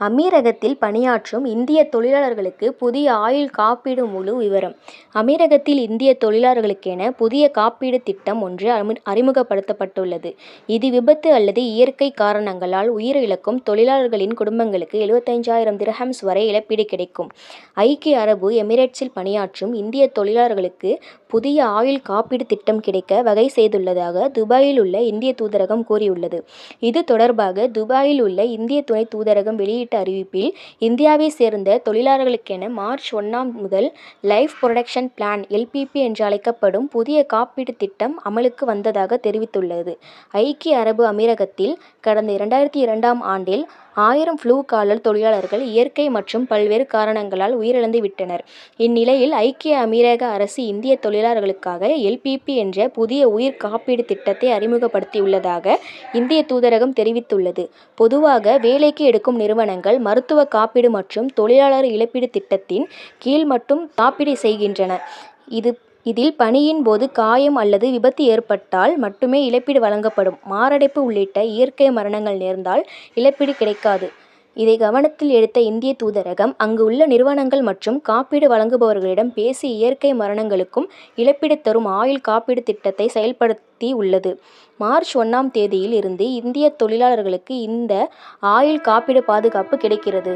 அமீரகத்தில் பணியாற்றும் இந்திய தொழிலாளர்களுக்கு புதிய ஆயுள் காப்பீடு முழு விவரம் அமீரகத்தில் இந்திய தொழிலாளர்களுக்கென புதிய காப்பீடு திட்டம் ஒன்று அறிமுகப்படுத்தப்பட்டுள்ளது இது விபத்து அல்லது இயற்கை காரணங்களால் உயிரிழக்கும் தொழிலாளர்களின் குடும்பங்களுக்கு எழுபத்தைஞ்சாயிரம் திரஹம்ஸ் வரை இழப்பீடு கிடைக்கும். ஐக்கிய அரபு எமிரேட்ஸில் பணியாற்றும் இந்திய தொழிலாளர்களுக்கு புதிய ஆயுள் காப்பீடு திட்டம் கிடைக்க வகை செய்துள்ளதாக துபாயில் உள்ள இந்திய தூதரகம் கூறியுள்ளது. இது தொடர்பாக துபாயில் உள்ள இந்திய துணை தூதரகம் வெளியிட்ட அறிவிப்பில் இந்தியாவை சேர்ந்த தொழிலாளர்களுக்கென மார்ச் ஒன்றாம் முதல் லைஃப் புரொடெக்ஷன் பிளான் எல்பிபி என்றழைக்கப்படும் புதிய காப்பீட்டுத் திட்டம் அமலுக்கு வந்ததாக தெரிவித்துள்ளது. ஐக்கிய அரபு அமீரகத்தில் கடந்த இரண்டாயிரத்தி இரண்டாம் ஆண்டில் ஆயிரம் ஃப்ளூ காலர் தொழிலாளர்கள் இயற்கை மற்றும் பல்வேறு காரணங்களால் உயிரிழந்து விட்டனர். இந்நிலையில் ஐக்கிய அமீரக அரசு இந்திய தொழிலாளர்களுக்காக எல்பிபி என்ற புதிய உயிர் காப்பீடுத் திட்டத்தை அறிமுகப்படுத்தியுள்ளதாக இந்திய தூதரகம் தெரிவித்துள்ளது. பொதுவாக வேலைக்கு எடுக்கும் நிறுவனங்கள் மருத்துவ காப்பீடு மற்றும் தொழிலாளர் இழப்பீட்டுத் திட்டத்தின் கீழ் மட்டும் காப்பீடு செய்கின்றன. இது இதில் பணியின் போது காயம் அல்லது விபத்து ஏற்பட்டால் மட்டுமே இழப்பீடு வழங்கப்படும். மாரடைப்பு உள்ளிட்ட இயற்கை மரணங்கள் நேர்ந்தால் இழப்பீடு கிடைக்காது. இதை கவனத்தில் எடுத்த இந்திய தூதரகம் அங்கு உள்ள நிறுவனங்கள் மற்றும் காப்பீடு வழங்குபவர்களிடம் பேசி இயற்கை மரணங்களுக்கும் இழப்பீடு தரும் ஆயுள் காப்பீடுத் திட்டத்தை செயல்படுத்தி உள்ளது மார்ச் ஒன்றாம் தேதியில் இருந்து இந்திய தொழிலாளர்களுக்கு இந்த ஆயுள் காப்பீடு பாதுகாப்பு கிடைக்கிறது.